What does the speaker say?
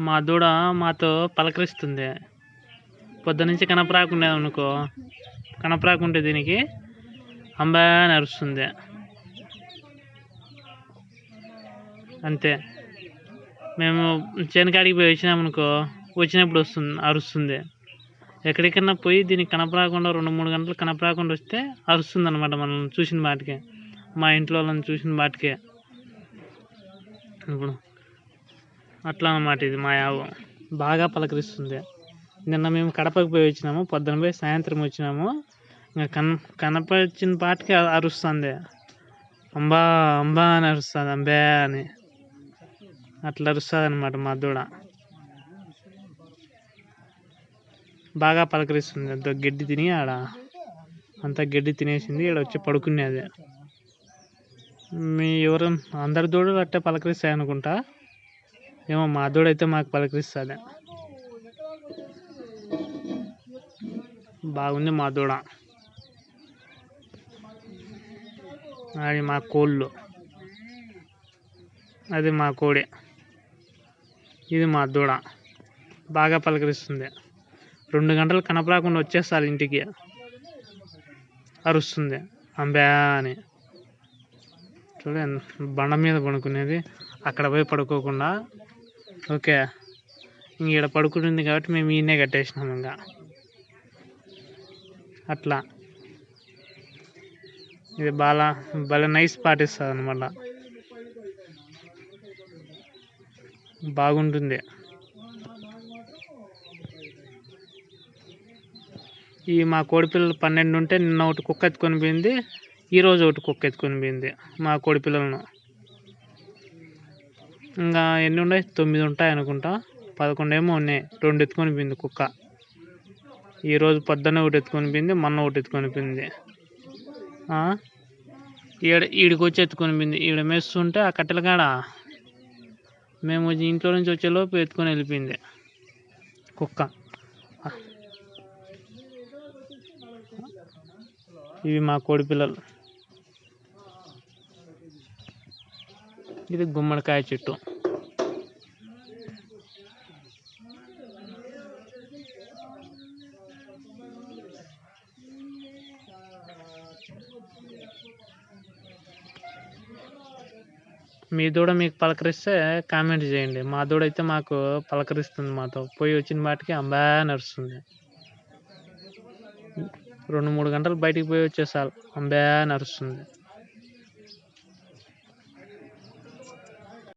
మా దూడ మాతో పలకరిస్తుంది. పొద్దునుంచి కనపరాకుండా అనుకో కనపరాకుంటే దీనికి అంబా అని అరుస్తుంది. అంతే. మేము చేనుకాడికి పోయి వచ్చినామనుకో వచ్చినప్పుడు వస్తుంది అరుస్తుంది. ఎక్కడికన్నా పోయి దీనికి కనపరాకుండా రెండు మూడు గంటలు కనపరాకుండా వస్తే అరుస్తుంది అనమాట మనల్ని చూసిన వాటికి. మా ఇంట్లో వాళ్ళని చూసిన వాటికే. ఇప్పుడు అట్లా అనమాట ఇది మా యావు. బాగా పలకరిస్తుంది. నిన్న మేము కడపకి పోయి వచ్చినాము. పొద్దున పోయి సాయంత్రం వచ్చినాము. ఇంకా కన కనపరిచిన పాటికి అరుస్తుంది. అంబా అంబా అని అరుస్తుంది. అంబే అని. అట్లా అరుస్తుంది అనమాట మా దూడ. బాగా పలకరిస్తుంది. అంత గడ్డి తిని ఆడ. అంత గడ్డి తినేసింది. ఇక్కడ వచ్చి పడుకునేది. మీ ఎవరు అందరి దూడలు అట్టే పలకరిస్తాయి అనుకుంటా ఏమో మా దూడ అయితే మాకు పలకరిస్తుంది బాగుంది మా దూడ అది మా కోళ్ళు. అది మా కోడి. ఇది మా దూడ బాగా పలకరిస్తుంది. రెండు గంటలు కనపరాకుండా వచ్చేస్తారు ఇంటికి. అరుస్తుంది. అంబే అని. చూడండి బండ మీద పడుకునేది. అక్కడ పోయి పడుకోకుండా. ఓకే. ఇంక ఇక్కడ పడుకుంటుంది కాబట్టి మేము ఈయనే కట్టేసినాం ఇంకా. అట్లా. ఇది బాగా భలే నైస్ పాటిస్తుంది అనమాట బాగుంటుంది. ఈ మా కోడిపిల్లలు పన్నెండు ఉంటే నిన్న ఒకటి కుక్క ఎత్తుకొని పోయింది ఈరోజు ఒకటి కుక్క ఎత్తుకొని పోయింది మా కోడిపిల్లలను. ఇంకా ఎన్ని ఉన్నాయి? తొమ్మిది ఉంటాయి అనుకుంటా. పదకొండు ఏమో ఉన్నాయి. రెండు ఎత్తుకొని పోయింది కుక్క. ఈరోజు పొద్దున్న ఒకటి ఎత్తుకొని పోయింది మొన్న ఒకటి ఎత్తుకొని పోయింది. ఈడ ఈడికి వచ్చి ఎత్తుకొని పోయింది. ఈడ మేస్తుంటే ఆ కట్టెల కాడ మేము ఇంట్లో నుంచి వచ్చేలోపు ఎత్తుకొని వెళ్ళిపోయింది కుక్క. ఇవి మా కోడి పిల్లలు. ఇది గుమ్మడికాయ చెట్టు. మీ దూడ మీకు పలకరిస్తే కామెంట్ చేయండి. మా దూడ అయితే మాకు పలకరిస్తుంది మాతో. పోయి వచ్చిన వాటికి అంబా నడుస్తుంది. రెండు మూడు గంటలు బయటికి పోయి వచ్చేసాలి అంబే నడుస్తుంది.